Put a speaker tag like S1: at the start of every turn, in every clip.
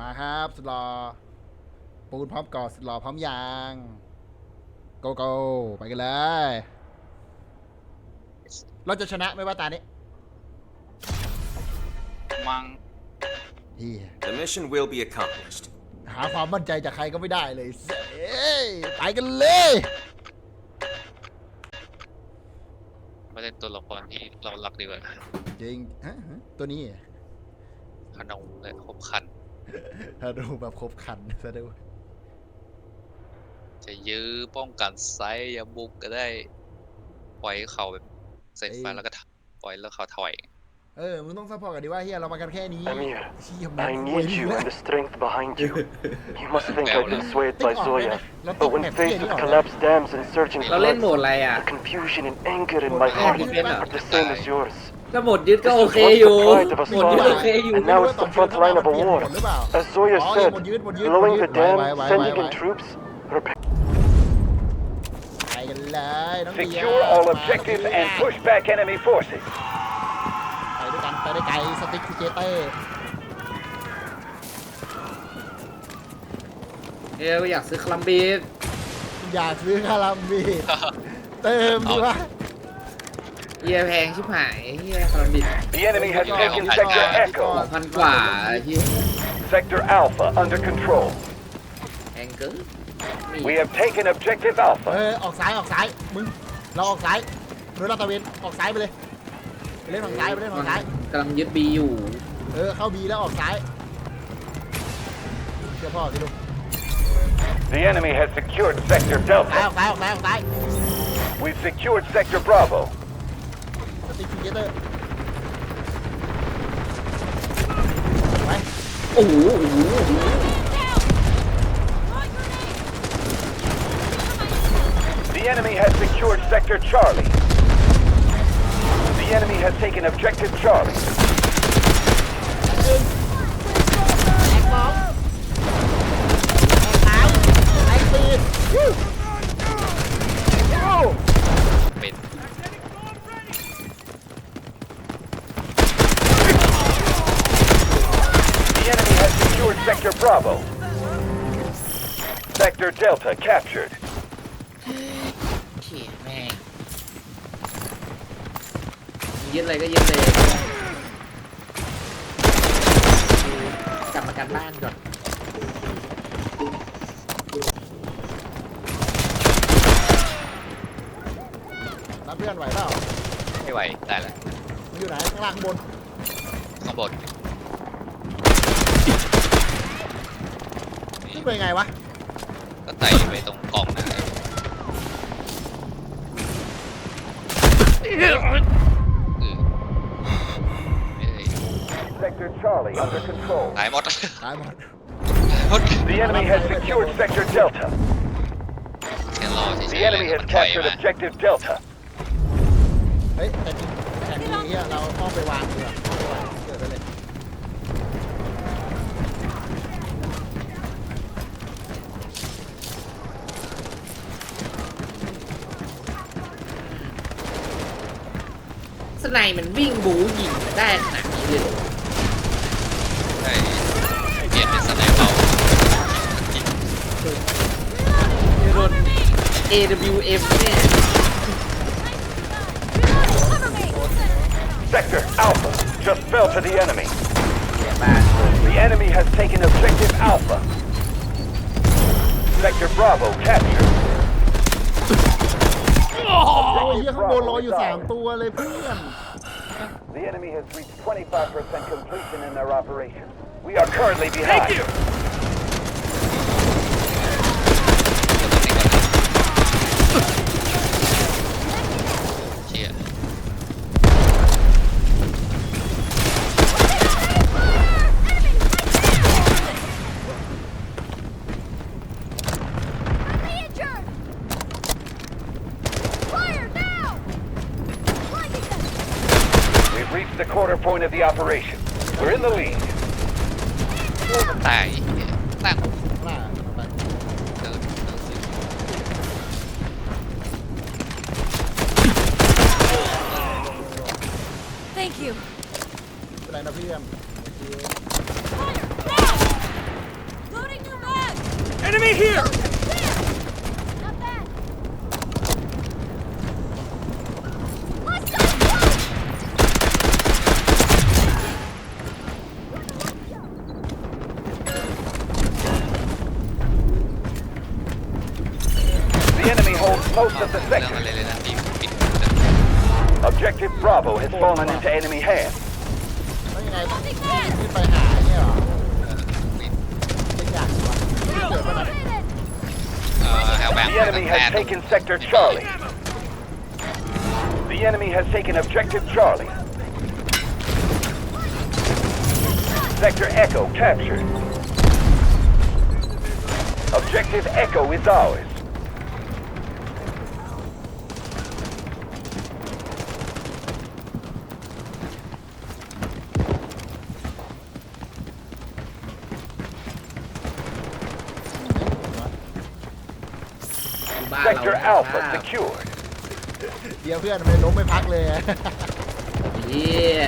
S1: มาครับสุดหล่อปูนพร้อมกอดสุดหล่อพร้อมยางโกโก้ไปกันเลย เราจะชนะไหไม่ว่าตานี้
S2: มัง
S1: เหี้ย
S3: The mission will be accomplished.
S1: หาความมั่นใจจากใครก็ไม่ได้เลยเอ้ยไปกันเลย
S2: มาเล่นตัวละครที่เรารักดีกว่า
S1: จริงฮะฮะตัวนี้
S2: ขนมเลยครบครัน
S1: ถ้าดูแบบครบคันซะด้วย
S2: จะยื้อป้องกันไซส์อย่าบุกก็ได้ ปล่อยให้เขาแบบเสร็จไปแล้วก็ถปล่อยแล้วเขาถอย
S1: เออ มึงต้องซัพพอร์ตกันดีว่าเฮียเรามากันแค่นี้
S4: Amir,
S1: เชี่ย
S4: I
S1: มึง
S4: need you
S1: นะ
S4: and the strength behind you. You must think
S2: Well,
S4: I've been swayed by
S1: think on
S4: Zoya.
S1: it. Let's
S4: But
S1: think
S4: when
S1: on it.
S4: faced
S1: Yeah,
S4: with
S1: yeah.
S4: collapsed dams and surging
S5: เราเล่นโหม
S4: floods,
S5: ดอะไรอะ
S4: the confusion and anger in my heart
S5: ไม่เป็นเหรอ
S4: are the same as yours.
S5: ถ้าโหมดยึดก็โอเคอยู่โหมดยึดโอเคอยู่
S4: And now it's the front line of a war.
S1: หรือเปล่า
S4: As Zoya
S1: อ๋อ
S4: said,
S1: หมดยืดหมดยืด
S4: blowing
S1: หม
S4: the
S1: ดยืดไว้
S4: dam,
S1: ไว้ไว้
S4: sending
S1: ไว้
S4: in troops, prepare.
S1: ไปกันเลยน้องเบีย
S6: Secure all
S1: มา
S6: objectives and push back enemy forces.
S1: ไปด้วยกันไปได้ไกลสติ๊กคูเจเตอร์
S5: เอ้ยอยากซื้อคลัมบีด
S1: อยากซื้อคาราบีดเติมดีวะ
S5: เฮียแพงชิบหายเฮียคลัมบีด
S6: The enemy has
S1: Yeah,
S6: taken
S1: yeah,
S6: Sector
S1: yeah.
S6: Echo.
S5: พันกว่าเฮีย
S6: Sector Alpha under control.
S5: แพงเกินมี
S6: We have taken Objective
S1: เอ
S6: Alpha.
S1: อออกซ้ายออกซ้ายมึงเราออกซ้ายโดยลาดตระเวนออกซ้ายไปเลยไปเล่นฝั่งซ้ายไปเล่นฝั่งซ้าย
S5: กำลังยึดบีอยู่
S1: เออเข้าบีแล้วออกซ้ายเชื่อพ่อสิลูก
S6: The enemy has secured Sector
S1: ซ้ายอ
S6: Delta.
S1: อกซ้ายออกซ้ายออกซ้าย
S6: We've secured Sector Bravo.
S1: สติ๊กคูเจเตอร์ไป
S5: โอ้โหโอ้โห
S6: The enemy has secured Sector Charlie. The enemy has taken Objective Charlie. Bravo. Sector Delta captured.
S5: เขี่ยแม่งยึดอะไรก็ยึดเลยกลับมากันบ้านก่อน
S1: รับเพื่อนไหวเปล่า
S2: ไม่ไหวได้แล้ว
S1: มันอยู่ไหนข้างล่างข้างบน
S2: ข้างบน
S1: นไปยังไงวะ
S2: ก็ไต่ไปตรงกล่องนะเออเอ้ย
S6: Sector Charlie under control.
S2: ตายหมด
S1: ตายหมด
S2: ตายหมด
S6: The enemy has secured Sector Delta.
S2: แค่รอเฉ
S6: The
S2: ยๆเลย
S6: enemy
S2: มั
S6: has
S2: นถอย
S6: captured
S2: มา
S6: Objective Delta.
S1: เฮ้ยแต่จริงแต่จริงเฮียเราอ้อมไปวางดีกว่าอ้อมไปวางเกิดไปเลย
S5: ส ไนมันวิ่งบูยิงได้ขนาดนี้เลยเหรอ
S2: ใช่เปลี่ยนเป็นสไนเปอร์
S5: โดน AWM เนี่ย
S6: Sector Alpha just fell to the enemy. The enemy has taken Objective Alpha. Sector Bravo captured.
S1: โอ้ยเฮียข้างบนรออยู่สามตัวเลยเพื่อน
S6: The enemy has reached 25% completion in their operation. We are currently behind. Thank you. Quarter point of the operation. We're in the lead.
S2: ต
S6: Bravo has fallen into enemy hands.
S1: แล้วยังไงต้องขึ้นไปหาเนี่ยเหรอเป็นอย่างวะเกิดมาไหน
S2: เอ่อแถวแบงค์
S6: The enemy has taken sector Charlie. The enemy has taken objective Charlie. Sector Echo captured. Objective Echo is ours. Sector
S5: ค
S6: Alpha
S5: รับ
S6: secured.
S1: เดี๋ยวเพื่อนไม่ล้มไม่พักเลย
S5: เฮีย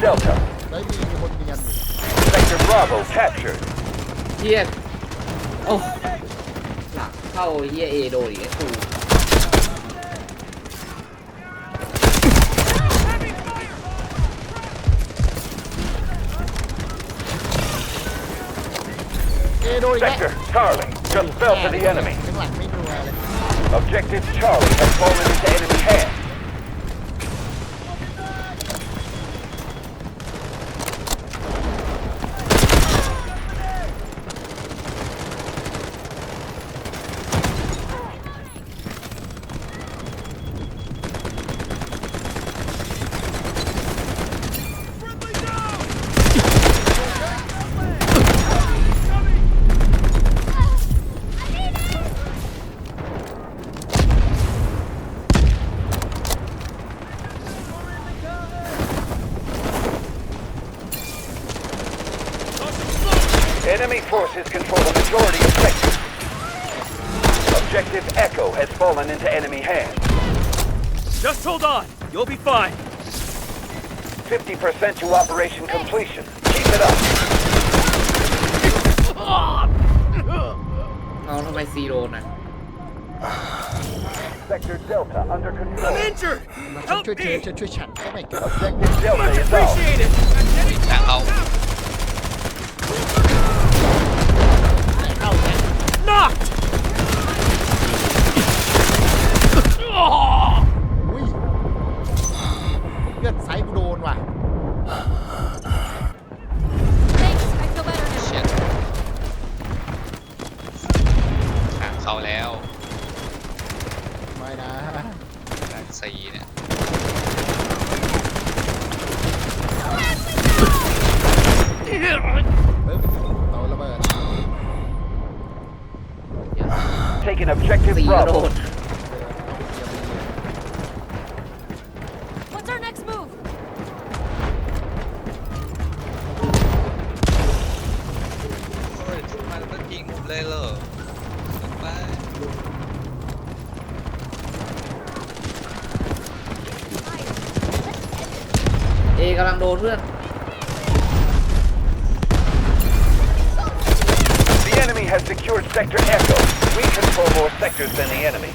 S6: Delta.
S1: ไซส์บีมีคนเนียนอยู่
S6: Sector Bravo captured.
S5: เฮียโอ้หลักเข้าเฮียเอโดนอีกไอ้กู
S6: Sector Charlie just fell to the enemy.
S1: ข้างหลังไม่ดูอะไร
S6: Objective Charlie has fallen into enemy hands. Enemy
S7: You'll be fine.
S6: 50% to operation completion. Keep it up.
S5: เอาทำไมซีโรนอ่ะ
S6: Sector Delta under
S7: I'm
S6: control.
S7: injured.
S1: มา
S7: Help
S1: ช่วยเช
S7: me.
S1: ช่วยช่วยฉันก็ไม่เกิด
S6: Objective Delta
S7: Much
S6: is ours.
S7: appreciated.
S2: ทางเขา
S1: เข้า มัน
S2: ยิงผมเลยเหรอไป
S5: เอกำลังโดนเพื่อน
S6: The enemy has secured Sector Echo. We control more sectors than the enemy.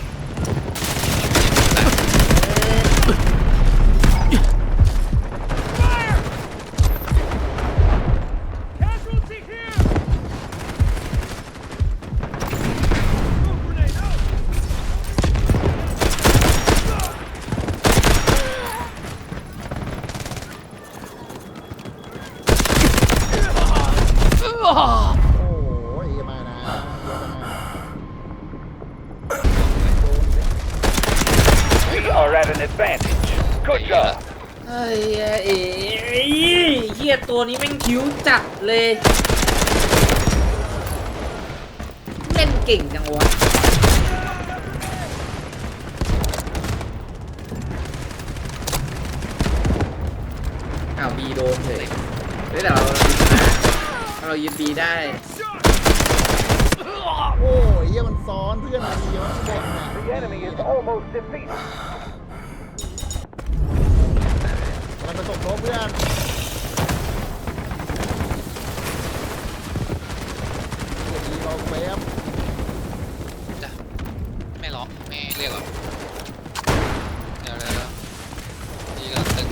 S1: ย
S5: ตัวนี้แม่งคิ้วจัดเลย เล่นเก่งจังวะอ้าวบีโดนเลยเฮ้ยแต่เราเรายืนบีได้
S1: โอ้ยเหี้ยมันซ้อนเพื่อนมันเยอะหมดน่ะ
S6: The enemy is almost defeated.
S1: กำลังไปส่งโน้ตเพื่อน เดี๋ยวนี้เราแป๊บ
S2: จ้ะไม่ล็อกไม่เรียกหรอเดี๋ยวเดี๋ยวเดี๋ยวนี่ก็ตึง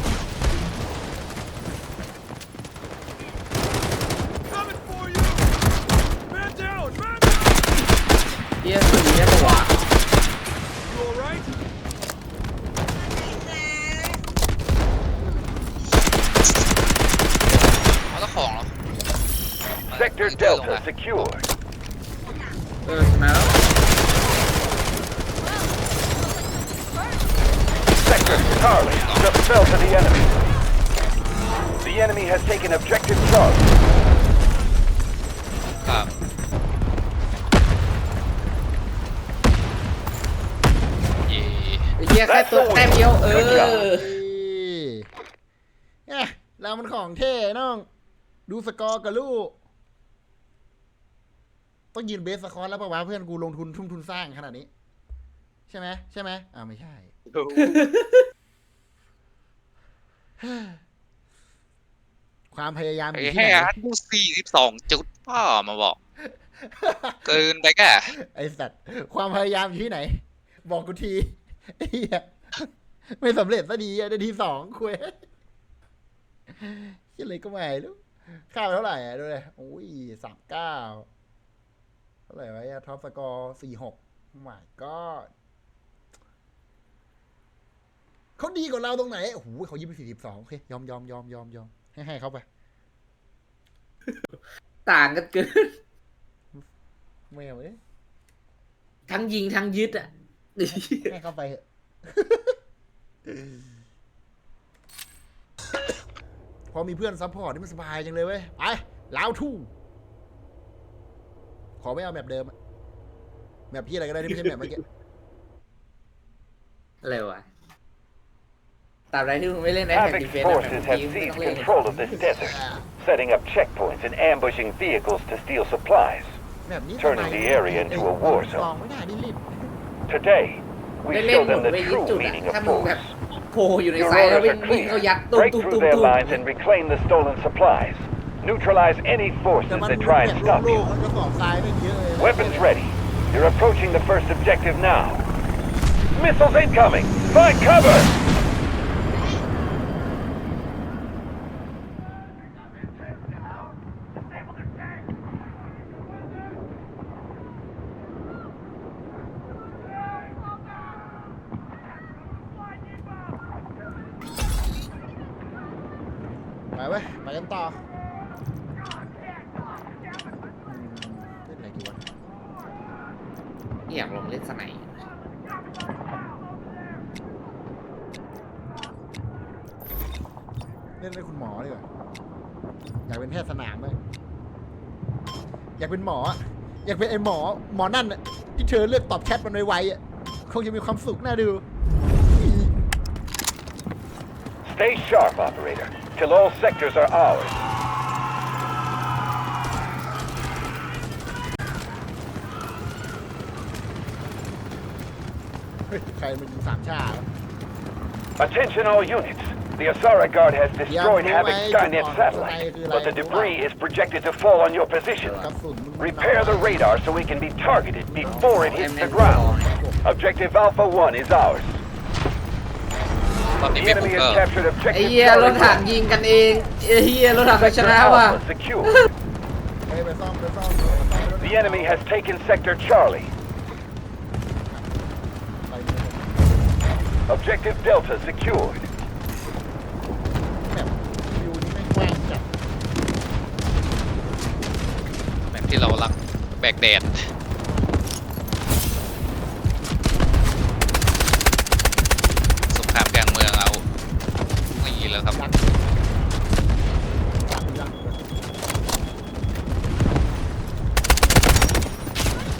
S7: Coming for you! Man down! Man down!
S5: เฮียสีได้ปะวะ
S7: You alright?
S2: เอาแล้วของเหรอ
S6: Sector
S2: เดินลง
S6: Delta
S2: มา
S6: secured.
S5: เออชนะแล้ว
S6: Sector Charlie just fell to the enemy. The enemy has taken objective Charlie.
S2: ครับ เย่
S5: ไอ้เฮียแค่ตัวแต้มเดียวเออ
S1: เอ้ยเอ๊ะเรามันของเท่น้อง ดูสกอร์กับลูก ต้องยืนเบสสกอร์แล้วปะวะเพื่อนกูลงทุนทุ่มทุนสร้างขนาดนี้ ใช่ไหมใช่ไหมอ่าไม่ใช่ ความพยายามอ
S2: ไอ้
S1: ยู่ที่
S2: แห่
S1: ไหน
S2: ฮันกูสี่สิบสองจุดพ่อมาบอก เกินไปแก
S1: ไอสัตว์ความพยายามอยู่ที่ไหน บอกกูทีไอ้เหี้ยไม่สำเร็จสักทีอะได้ทีสองคุยยังเลยก็ไม่รู้ค่าไปเท่าไหร่อะดูเลยโอ้ยสามเก้าเท่าไหร่วะท็อปสกอร์สี่หกหมายก็เขาดีกว่าเราตรงไหน โอ้โหเขายิงไปสี่สิบสองโอเค ยอมยอมยอมยอมยอมให้ให้เขาไป
S5: ต่างกันเกิน
S1: ไม่เอาเลย
S5: ทั้งยิงทั้งยึดอะ
S1: ให้เขาไปเถอะพอมีเพื่อนซัพพอร์ตนี่มันสบายจังเลยเว้ย ไปลาวทู่ ขอไม่เอาแบบเดิมอะแบบพี่อะไรก็ได้ที่ไม่ใช่แบบเมื่อกี้
S5: อะไรวะตราบใดที่มึงไม่เล่นแอคแท็ก
S6: Havoc
S5: ดีเฟนต์
S6: forces have seized control of this desert, setting up checkpoints and ambushing vehicles to steal supplies.
S1: แบบนี้
S6: Turning the area into a war zone
S1: ลองไม่ได้นี่รีบ
S6: Today, we
S5: ได้เล่น
S6: show
S5: หม
S6: them
S5: ด
S6: the
S5: ไปยึด
S6: true
S5: จุดอะ
S6: meaning
S5: ถ้า
S6: of
S5: มึงแบบ
S6: force.
S5: โผล่อยู่ใน
S6: Your
S5: ไซต์แล้ว
S6: orders
S5: วิ่ง
S6: are
S5: วิ่ง
S6: clear.
S5: เขายัดตุ้ม
S6: Break
S5: ตุ้ม
S6: through
S5: ตุ้ม
S6: their
S5: ตุ้ม
S6: lines and reclaim the stolen supplies. Neutralize any forces that try and stop you. Weapons ready. You're approaching the first objective now. Missiles incoming! Find cover!
S1: เล่น
S5: เป็
S1: นคุณหมอดีกว่าอยากเป็นแพทย์สนามเลยอยากเป็นหมออะอยากเป็นไอ้หมอ หมอนั่นน่ะที่เธอเลือกตอบแชทมันไวๆอะคงจะมีความสุขน่าดู
S6: Stay sharp, operator, till all sectors are ours.
S1: เฮ้ยใครมันยิงสามชาติวะ
S6: Attention all units. The Asara Guard has destroyed
S1: Yeah,
S6: Havoc's
S1: no way.
S6: Skynet
S1: Come on.
S6: satellite,
S1: Skynet
S6: but the
S1: is
S6: debris
S1: like-
S6: is projected to fall on your position.
S1: กระสุนมึง
S6: Repair the radar so it can be targeted before it hits the ground. Objective Alpha 1 is ours.
S2: ตอนนี้
S6: The
S2: ไม่บุก
S6: enemy
S2: เกอ
S6: has
S2: ร์
S6: captured
S5: ไอ้
S6: objective
S5: เหี้ยรถ
S6: Charlie
S5: ถัง
S6: 1.
S5: ยิงกันเองไอ้เหี้ยรถถังไปช
S6: Sector
S5: นะว่ะ
S6: Alpha secure.
S1: เฮ้ยไปซ่อมไปซ่อมไปซ่อมไปซ่อม
S6: The enemy has taken Sector Charlie.
S1: ไปเลย
S6: Objective Delta secured.
S2: ที่เรารักแบกแดดสงครามกลางเมืองเอา
S1: ไม่ยีแล้วครับ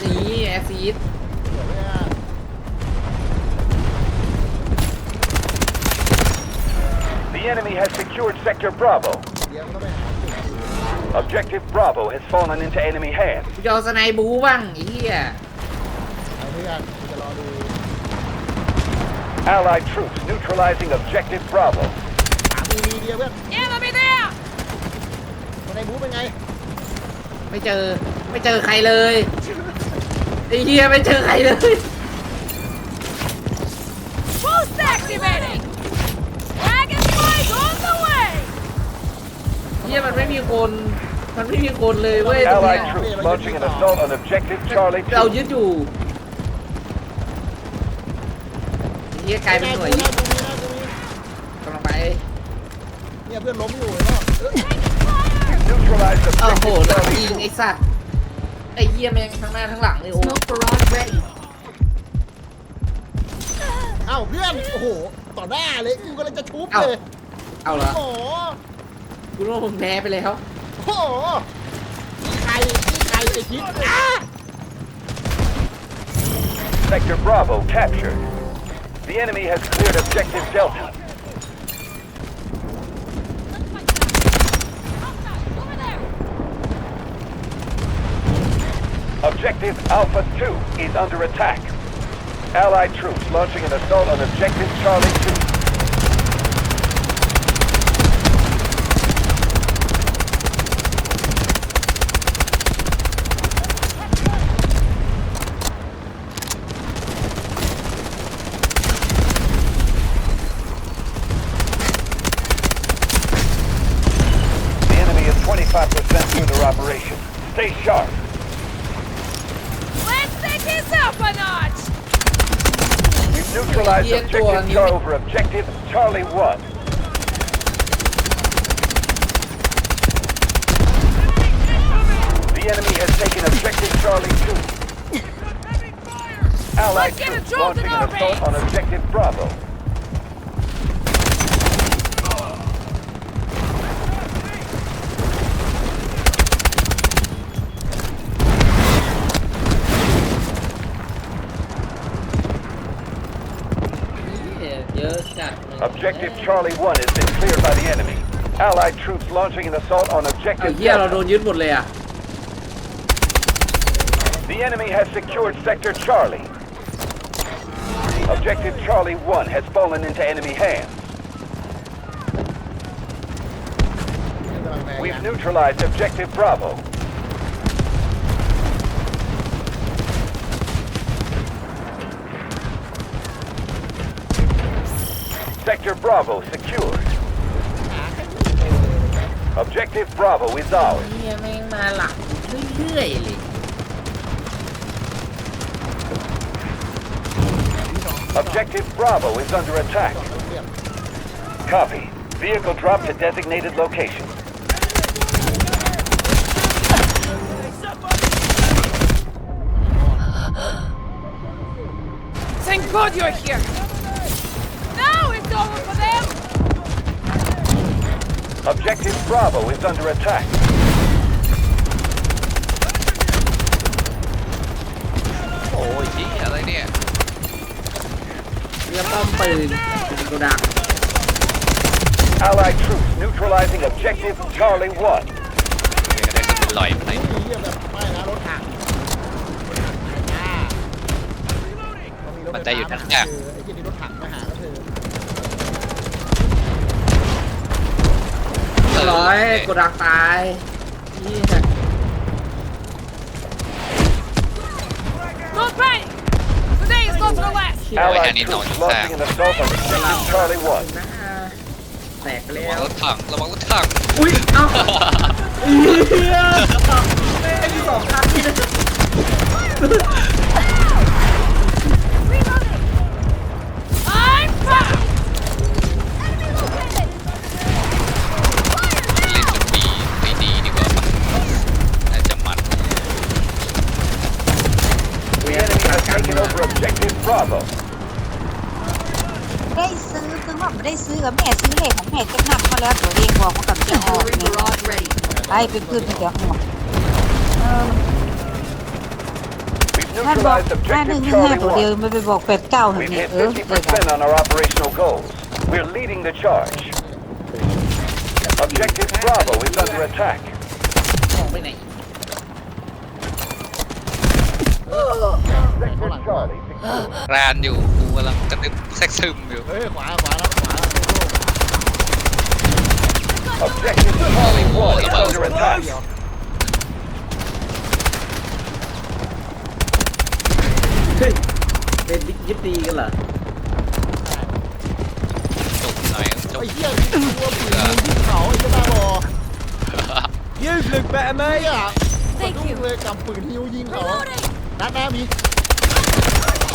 S1: นี่แอซีด
S6: Objective Bravo has fallen into enemy hands.
S5: กูจะเอาสไนบูบ้างไอ้เหี้ย
S1: เอาเพื่อนกูจะรอดู
S6: Allied troops neutralizing Objective Bravo.
S1: หาทีวีเดียวเพื่อน
S8: Enemy there!
S1: คนในบูเป็นไง
S5: ไม่เจอไม่เจอใครเลยไอ้เหี้ยไม่เจอใครเลย
S8: Boost activating! Dragonflies on the way!
S5: เหี้ยมันไม่มีคน มันไม่มีคนเลยเว้ยตรงเนี้
S6: Allied
S5: ย
S6: troops launching an assault on Objective Charlie
S5: เรา
S6: 2.
S5: ยึดอยู่ไอ้เหี้ยกลายเป็นหน่วย
S1: หน้ากูมีหน้ากูมี
S5: กำลังไป
S1: เนี่ยเพื่อนล้มอยู่เนาะเอ้ย
S6: Neutralized
S5: โอ้โห
S6: Objective
S5: หลัง
S6: Charlie
S5: ยิง
S6: 2.
S5: ไอ้สัตว์ ไอ้เหี้ยแม่งทั้งหน้าทั้งหลังเลยโอ้
S8: Smoke barrage ready.
S1: เอ้าเพื่อน โอ้โห ต่อหน้าเลย กูกำลังจะชุบเลย
S5: เอาเหรอ
S1: โอ้โห
S5: กูรู้ว่ามึงแพ้ไปแล้ว
S1: โอ้โหนี่ใครนี่ใครจะคิดอ่ะ
S6: Sector Bravo captured. The enemy has cleared Objective Delta.
S8: Over there!
S6: Objective Alpha 2 is under attack. Allied troops launching an assault on Objective Charlie 2. We've neutralized
S5: Yeah,
S6: objective
S5: go you-
S6: Char over objective Charlie 1. The enemy has taken objective Charlie 2. Allied
S8: Let's get a
S6: troops launching an assault on objective Bravo. Objective Charlie 1 has been cleared by the enemy. Allied troops launching an assault on
S5: เอา
S6: objective
S5: เหี้ยเราโด
S6: Delta.
S5: นยึดหมดเลยอ่ะ
S6: The enemy has secured Sector Charlie. Objective Charlie 1 has fallen into enemy hands.
S1: กำลังแรง
S6: We've neutralized Objective Bravo. Sector Bravo secured. Objective Bravo is ours.
S5: เหี้ยแม่งมาหลังเรื่อยๆเลย
S6: Objective Bravo is under attack.
S1: เรียบ
S6: Copy. Vehicle drop to designated location.
S8: Thank God you're here! Now it's over for them!
S6: Objective Bravo is under attack.
S2: โอ้ยยี่อะไรเนี่ย
S5: เรือป้อมปืนโกดัง
S6: Allied troops neutralizing Objective Charlie 1.
S2: เดี๋ยวได้ก็ลอยไป
S1: นี่เยี่ยมแบบไม่นะรถถังอ่าต้องมีรถ
S2: มัน
S1: ไฟ
S2: ได้อยู่
S1: ฟ้า
S2: ทั้ง
S1: มา
S2: อย่า
S1: หาง เธอไอ้ที่มีรถถัง
S5: ยโกดังตายเหี้ย
S8: Don't panic! Today is not our last!
S6: Allied
S2: I need
S6: troops
S2: no
S6: launching an assault on Objective Charlie 1.
S5: นะแตกไป
S2: ระ
S5: แล้
S2: วัง
S5: ว
S2: รถถังระวังรถถัง
S5: อุ้ยเอ้าเฮียแม่งมีสองคันนี่น
S2: ได้
S9: ซื้อกับแม่ซื้อเลขของแม่จะนับมาแล้วตัวเองบอกว่ากับจะออกเนี่ยไอ้เป็นพืชเป็นเดี๋ยวหัวเออ
S6: ก
S9: ท่านบอก
S6: neutralized
S9: ห้าหนึ่งหนึ่งห้าตัวเดียวไม่ไปบอกแปดเก้าหน
S6: We've
S9: ไหม
S6: hit
S9: เออเลยกัน
S6: 50% on our operational goals. We're leading the charge. Objective Bravo is under attack.
S5: ไปไหน
S2: รานอยู่กูกำลังกระดึบแทรกซึมอยู่
S1: เฮ้ย ขวา ขวาแล้วขวาแล้ว
S6: Objective Charlie 1 is under attack.
S5: เฮ้ยเป็นยึดดีกันเหรอ
S2: จบหน่อยจบ
S1: ไอ้เหี้ยตัวผีที่เขาไอ้เจ้าบ้าบอ
S7: You look better,
S1: ไอ้
S7: mate.
S1: เหี้ยสะดุ้งเลยกับปืนฮิวยิงเขานัดหน้ามี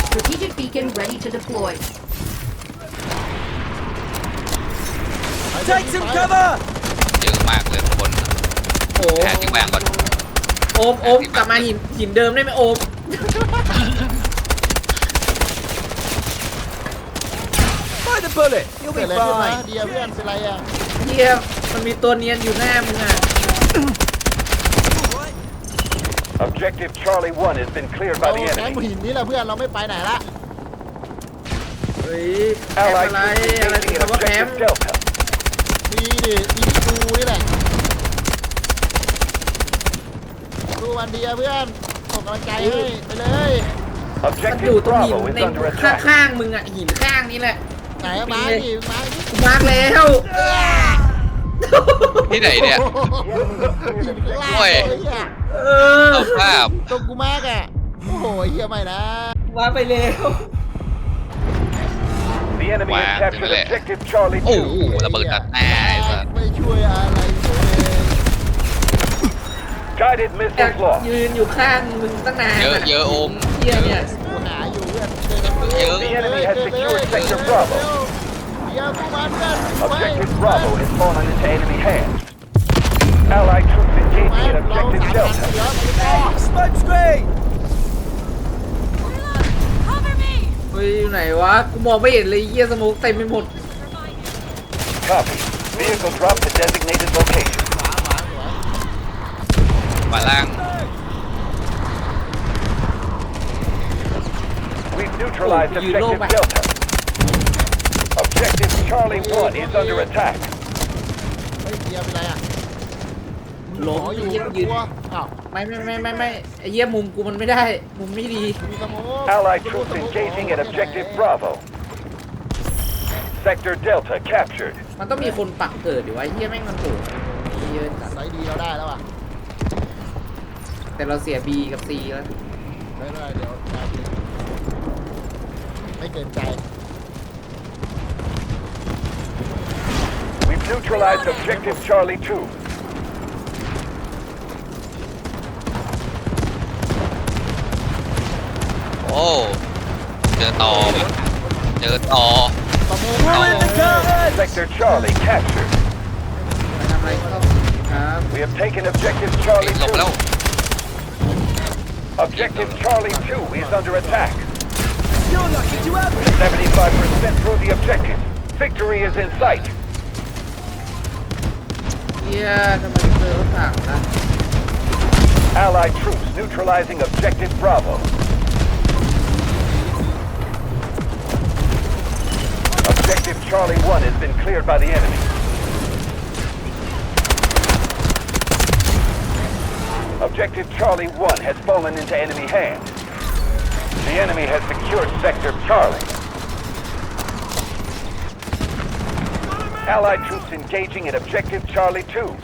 S8: Strategic beacon ready to deploy.
S7: Take some cover.
S2: เยอะมากเลยข้างบน
S5: โอ้
S2: แผนที่วางก่อน
S5: โอมโอมกลับมาหินหินเดิมได้ไหมโอม
S7: Find the bullet. You'll
S1: เกิด
S7: be
S1: อะไรขึ้นมา
S7: fine.
S1: เดียเพื่อนเป็นไรอะ
S5: เฮียมันมีตัวเนียนอยู่หน้ามึงอะ
S6: Objective Charlie 1 has been cleared
S1: เรา
S6: by the
S1: แก๊ง
S6: enemy.
S1: หินนี่แหละเพื่อนเราไม่ไปไหนละ
S5: เฮ้ยแคม
S6: Allied
S5: อะไร
S6: troops
S5: อะไร
S6: engaging
S5: คือ
S6: in
S5: คำว่าแคม
S6: Objective Delta.
S1: ดีดิดีที่กูนี่แหละ ดูวันเดียเพื่อนส่งกำลังใจให้ไปเลย
S5: มันอยู่
S6: Objective
S5: ตรงหิน
S6: Bravo is
S5: ใน
S6: under
S5: ข้าง
S6: attack.
S5: ข้างๆมึงอะหินข้างนี้แหละ
S1: ไหนอะมาดิมาดิ
S5: กูมาร์กแล้ว
S2: ที่ไหนเนี่ย
S1: หินข้างล่าง
S2: โอ้ย
S1: เลยอะ
S5: เออ
S2: เอาภาพ
S1: ตรงกูมากอะโอ้โหเฮียไม่นะ
S5: มาไปแล้ว
S6: The enemy
S2: Wow,
S6: has captured
S2: really?
S6: Objective Charlie
S2: โอ้
S6: 2.
S2: โหระเบิดตัดหน้าไอ้สัส
S1: ไม่ช่วยอะไรเลย
S6: Guided
S5: อยาก
S6: missiles lost.
S5: ยืนอยู่ข้างมึงตั้งนาน
S2: เยอะเยอะโอม
S5: เฮียเนี่ย
S1: กูหาอยู่เพื่อน
S2: เยอะ
S6: The enemy has secured Sector Bravo.
S1: เดี๋ยวกูมาเพื่อน
S6: Objective Bravo has fallen into enemy hands. Allied troops engaging in
S1: เรา
S6: Objective
S1: สามพัน
S6: Delta.
S1: เดี๋ยวมันก็
S7: Smoke screen.
S8: Cover me!
S5: เฮ้ยอยู่ไหนวะกูมองไม่เห็นเลยเฮียสโมกเต็มไปหมด
S6: Copy. Vehicle drop to designated location.
S2: มาล่าง
S6: We've neutralized
S5: Oh, you know
S6: Objective
S5: my-
S6: Delta. Objective Charlie 1 is under attack.
S1: เฮ้ยเดียวเป็นไรอะ
S5: ล้ม
S1: ขออยู่
S5: ยืนยืน
S1: กลัวอ้าว
S5: ไม่ไม่ไม่ไม่ไม่ไอ้เหี้ยมุมกูมันไม่ได้ มุมไม่ดี
S1: มีสโมก
S6: Allied troops engaging at Objective Bravo. Sector Delta captured.
S5: มันต้องมีคนปักเกิดดิวะไอ้เหี้ยแม่งมันโผล่เยอะจัด
S1: ไซส์ดีเราได้แล้วอะ
S5: แต่เราเสีย B กับ C แล้ว
S1: ไม่เป็นไรเดี๋ยวได้ดีไม่เกินใจ
S6: We've neutralized Objective Charlie 2.
S2: โอ้เจอต่อว่ะเจอต่อ
S1: สโมก
S2: ต่อ
S6: Sector Charlie captured.
S5: ทำอะไรก็ครับ
S6: We have taken Objective Charlie
S2: หลบแล้ว
S6: 2. Objective Charlie 2 is under attack.
S7: You're lucky to have me!
S6: 75% through the objective. Victory is in sight.
S5: Yeah, come on,
S6: Allied troops neutralizing objective Bravo. Objective Charlie 1 has been cleared by the enemy. Objective Charlie 1 has fallen into enemy hands. The enemy has secured Sector Charlie. Allied troops engaging at Objective Charlie 2.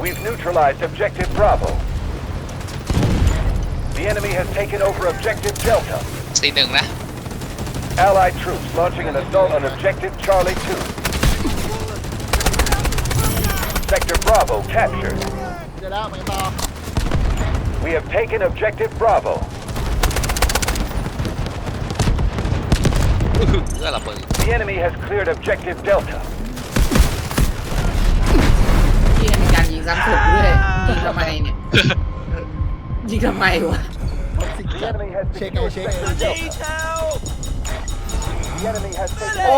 S6: We've neutralized Objective Bravo. The enemy has taken over Objective Delta.
S2: สี่หนึ่งนะ
S6: Allied troops launching an assault on Objective Charlie 2. Sector Bravo captured.
S1: เดี๋ยวแล้วไปต่อ
S6: We have taken Objective Bravo.
S2: เพื่อระเบิด
S6: The enemy has cleared Objective Delta.
S5: เหี้ยมีการยิงซ้ำศพด้วยยิงทำไมเนี่ย ยิงทำไมวะ
S1: สิ
S6: The enemy has
S1: เช็คไอ
S6: secured
S1: เช็ค
S6: Sector Delta.
S7: Help.
S6: The enemy has taken
S5: โอ้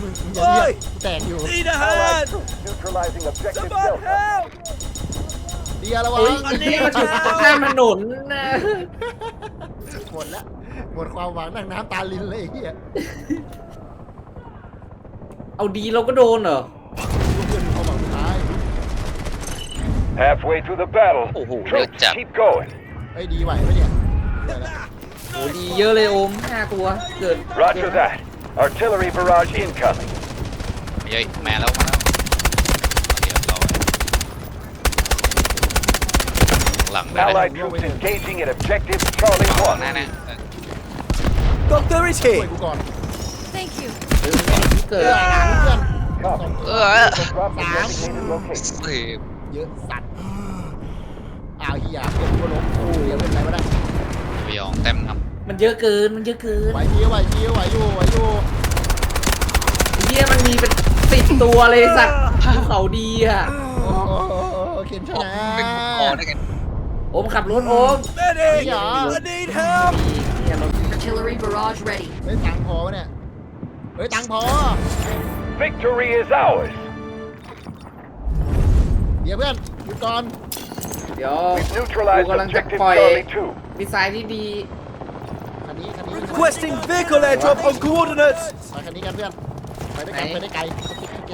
S1: มึงอย่าเรียกกูแตกอยู่
S7: Need a
S6: Allied
S7: hand!
S6: troops neutralizing objective
S7: Someone
S6: Delta.
S7: help!
S1: เดียระวัง
S5: อันนี้มันอยู่ข้างถนนนะ
S1: หมดล้วหมดความหวังนั่งน้ำตาลินเลยไอ้เหี้ย
S5: เอาดีเราก็โดนเหรอ
S1: เพื่อนอยู่ความหวังสุดท้าย
S6: Halfway through the battle.
S2: Oh, oh,
S6: Troops,
S2: good job.
S6: keep going.
S1: ไอ้ยดีไหวไหมเนี่ยเดี๋ยวนะ
S5: โอ้ดีเยอะเลยโอมห้าตัว เกิด
S6: Roger that. Artillery barrage incoming.
S2: เย้ยแม่แล้วมาแล้วเรียบร้อยหลังได้ไหม
S6: Allied troops engaging at objective Charlie
S2: หลัง
S6: 1.
S2: แน่แน่เออ
S7: Doctor is
S1: ช่วย
S7: here!
S1: กูก่อน
S8: Thank you.
S5: เออที่เกิ
S1: เพื่
S5: ด
S1: อนหลังเพื่อน
S6: Copy.
S2: เออ
S6: Vehicle drop to designated location.
S2: เฮ้ย
S1: เยอะสัตว์ อ้าวเฮียเพื่อนกูล้มโอ้ยเดี๋ยวเป็นไรไม่ได้
S2: ไปยองเต็มครับ
S5: มันเยอะเกิน มันเยอะเกิน
S1: ไหวเยี้ยวไหวเยี้ยวไหวอยู่ไหวอยู่
S5: ไอ้เหี้ยมันมีเป็นสิบตัวเลยสัตว์ภูเขาดีอะ
S1: โอ้โหเข็นชนะ
S2: เป็นคอได้ไง
S5: โอมขับรถโอม
S7: Medic!
S1: Yeah.
S7: I need help!
S5: เนี่ยรถ
S8: Artillery barrage ready.
S1: เฮ้ยตังค์พอปะเนี่ยเฮ้ยตังค์พอ
S6: Victory is ours.
S1: เดี๋ยวเพื่อนหยุดก่อน
S5: เดี๋ยว
S6: We've neutralized
S5: Google ang
S6: objective
S5: checkpoint.
S6: Charlie 2.
S5: มีไซน์ที่ดี
S1: คันนี้คันนี้
S7: Requesting vehicle airdrop on coordinates!
S1: ไปคันนี้กันเพื่อนไปด้วยกัน
S5: ไหน
S1: ไปได้ไกล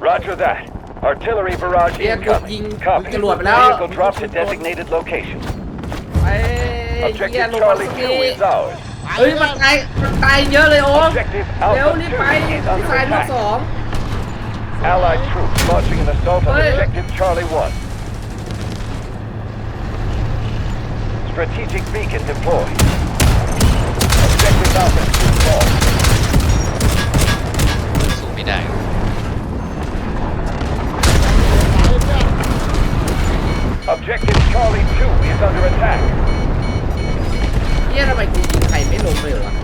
S6: Roger that. Artillery barrage
S5: Yeah, good
S6: incoming.
S5: ยิง
S6: Copy.
S5: จรวดไปแล้ว
S6: Vehicle drop to designated location.
S5: ไปเหี้ย
S6: Objective
S5: ลงมาสั
S6: Charlie
S5: กที
S6: 2 is ours.
S5: เฮ้ยมันตายมันตายเยอะเลยโอม
S6: Objective
S5: เร็ว
S6: Alpha
S5: รีบไป
S6: 2 is
S5: ที่
S6: under
S5: สายลูกส
S6: attack.
S5: อง
S6: Allied troops launching an assault on
S5: Hey.
S6: objective Charlie 1. Strategic beacon deployed. Objective Alpha 2 lost.
S2: สู้ไม่ได้
S6: Objective Charlie 2 is under attack.
S5: เหี้ยทำไมกูยิงใครไม่ลงเลยเหรอวะ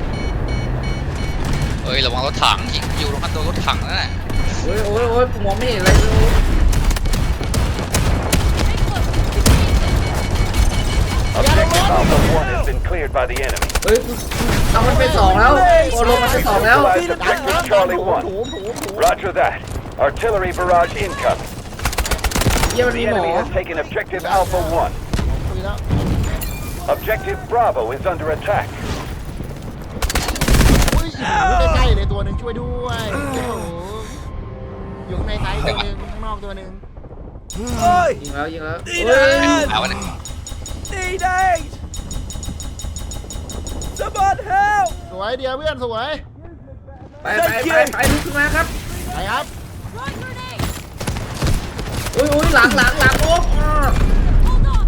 S2: เอ้ยระวังรถถังยิงอยู่ตรงนั้นโดนรถถังนั่นแหละ
S5: โอ้ยโอ้ยโอ้ยผมมองไม่เห็นอะไรเลย
S6: has been cleared by the enemy.
S5: เฮ้ยกูเอามันไปสองแล้วโอ้ลงมันไปสองแล้ว
S6: Neutralized objective Charlie 1. Roger that. Artillery barrage incoming.
S5: เหี้ยมัน
S6: The
S5: มีหมอ
S6: enemy has taken objective Alpha 1.
S1: คุยแล้ว
S6: Objective Bravo is under attack.
S1: อุ้ยอยู่ใกล้ๆเลยตัวหนึ่งช่วยด้วยโอ้โหอยู่ข้างในไซส์ตัวหนึ่งข้างนอกตัวหนึ่ง
S7: Oi!
S5: ยิงแล้วยิงแล้ว
S7: Need
S5: เฮ้ย
S7: a hand!
S2: เอาวะเนี่ย
S7: Need aid! Someone help!
S1: สวยเดียวเพื่อนสวย
S5: ไปไปไปไปลุกขึ้นมาครับ
S1: ไปครับ
S8: Throwing grenade!
S5: โอ้ยโอ้ยหลังหลังหลังโอ้อ้อ
S8: Hold on!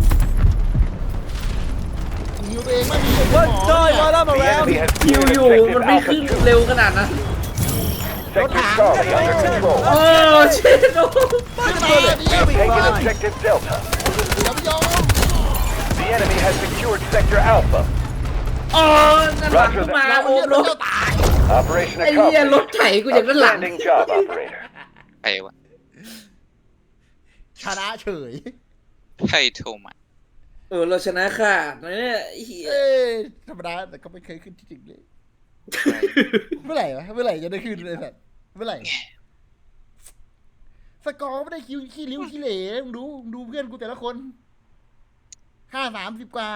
S1: ยิวตัวเองไม่มีเป็นหม
S7: One
S1: อ
S7: die
S1: เนี่ย
S7: while I'm
S6: The
S7: around!
S6: enemy has
S5: ยิว
S6: cleared
S5: อยู่
S6: objective
S5: มันไม่
S6: Alpha
S5: ขึ้น
S6: 2.
S5: เร็วขนาดนั้น
S6: Sector Charlie under control.
S5: โอ้ชิดโอ้
S1: ขึ้นมาเดียว
S6: We've
S1: อีก
S6: taken
S1: คน
S6: objective Delta.
S1: อย่าไปยอม
S6: The enemy has secured Sector Alpha.
S5: โอ้นั่นหลังขึ้นมา
S1: เรา
S5: โอ้
S1: เรียก
S5: ร
S1: รถ
S5: ถ
S1: เจ้าตาย
S6: Operation
S5: ไอ้เหี้ยรถ
S6: accomplished.
S5: ไถกูอยากด้านหลัง
S6: Outstanding job, operator.
S2: ใครวะ
S1: ชนะเฉย
S2: ใครโทรมา
S5: เออเราชนะขาดนะเนี่ยไอ้เหี้ย
S1: เอ้ยธรรมดาแต่ก็ไม่เคยขึ้นที่จริงเลย เมื่อไหร่วะเมื่อไหร่จะได้ขึ้นเลยสัตว์เมื่อไหร่ สกอร์ไม่ได้คิวขี้ริ้วขี้เหร่มึงดูมึงดูเพื่อนกูแต่ละคนห้าสามสิบกว่า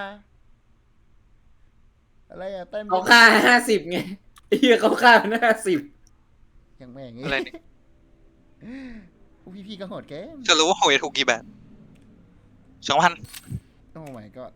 S1: อะไรอะเต้น
S5: เขาค่าห้าสิบไงไอ้เหี้ยเขาค่าห้าสิบ
S1: อย่างแม่ง
S2: อะไรเนี่ย
S1: พวกพี่ๆก็โหดแกม
S2: จะรู้ว่าโหยถูกกี่แบบสองพัน
S1: โอ้ my god